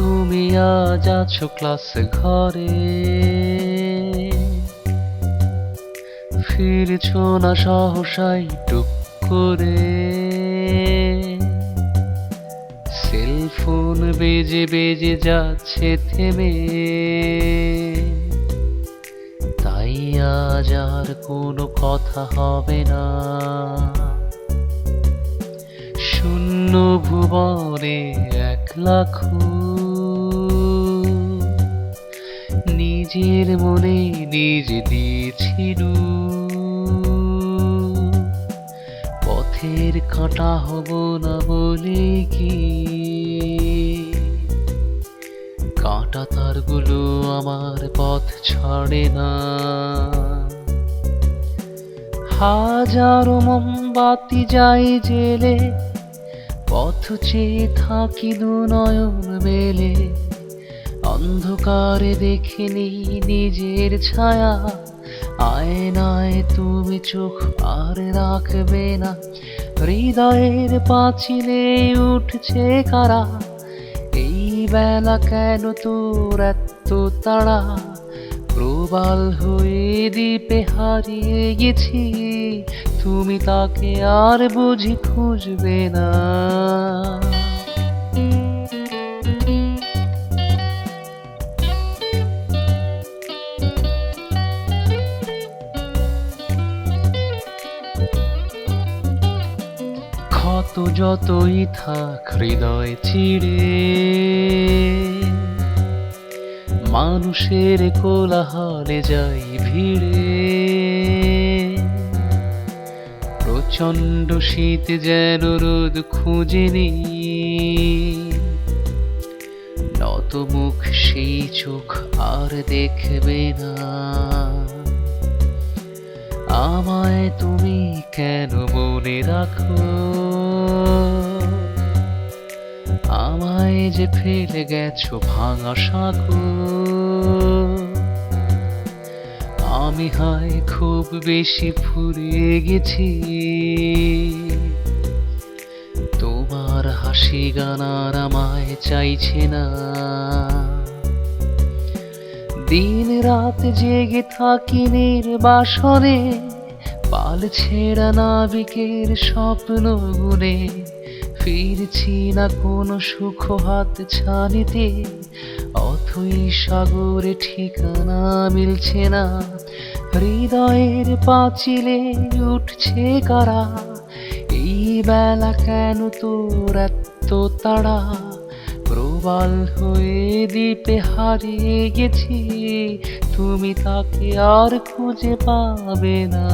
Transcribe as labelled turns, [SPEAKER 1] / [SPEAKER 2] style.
[SPEAKER 1] তুমি আজ আছো ক্লাস ঘরে। ফিরছো না সহসাই টুক করে। সেলফোন বেজে বেজে যাচ্ছে থেমে। তাই আজ আর কোনো কথা হবে না। শূন্য ভুবনে এক লাখ নিজের মনে নিজ দিয়েছিল। পথের কাঁটা হব না বলে কি? কাঁটা তারগুলো আমার পথ ছাড়ে না। হাজারো মোমবাতি যাই জেলে, পথ চেয়ে থাকি দু নয়ন মেলে। অন্ধকারে দেখিনি নিজের ছায়া। আয়নায় তুমি চোখ আর রাখবে না। হৃদয়ের পাঁচিলে উঠছে কারা? এই বেলা কেন তোর এত তাড়া? প্রবাল হয়ে দ্বীপে হারিয়ে গেছি। তুমি তাকে আর বুঝি খুঁজবে না। ক্ষত যতই থাক হৃদয় চিড়ে মানুষের কোলাহলে যাই ভিড়ে। প্রচণ্ড শীত যেন রোদ খুঁজেনি নত মুখ সেই চোখ আর দেখবে না। আমায় তুমি কেন মনে রাখো? আমায় যে ফেলে গেছো ভাঙা সাঁকো আমি হয় খুব বেশি ফুরিয়ে গেছি। তোমার হাসি গানার আমায় চাইছে না। দিন রাত জেগে থাকি নির্বাসনে। পাল ছেঁড়া নাবিকের স্বপ্ন গুনে। ফিরছি না কোনো সুখ হাত ছানিতে। অথই সাগরে ঠিকানা মিলছে না। হৃদয়ের পাঁচিলে উঠছে কারা? এই বেলা কেন তোর এত তাড়া? প্রবাল হয়ে দ্বীপে হারিয়ে গেছি তুমি তাকে আর খুঁজে পাবে না।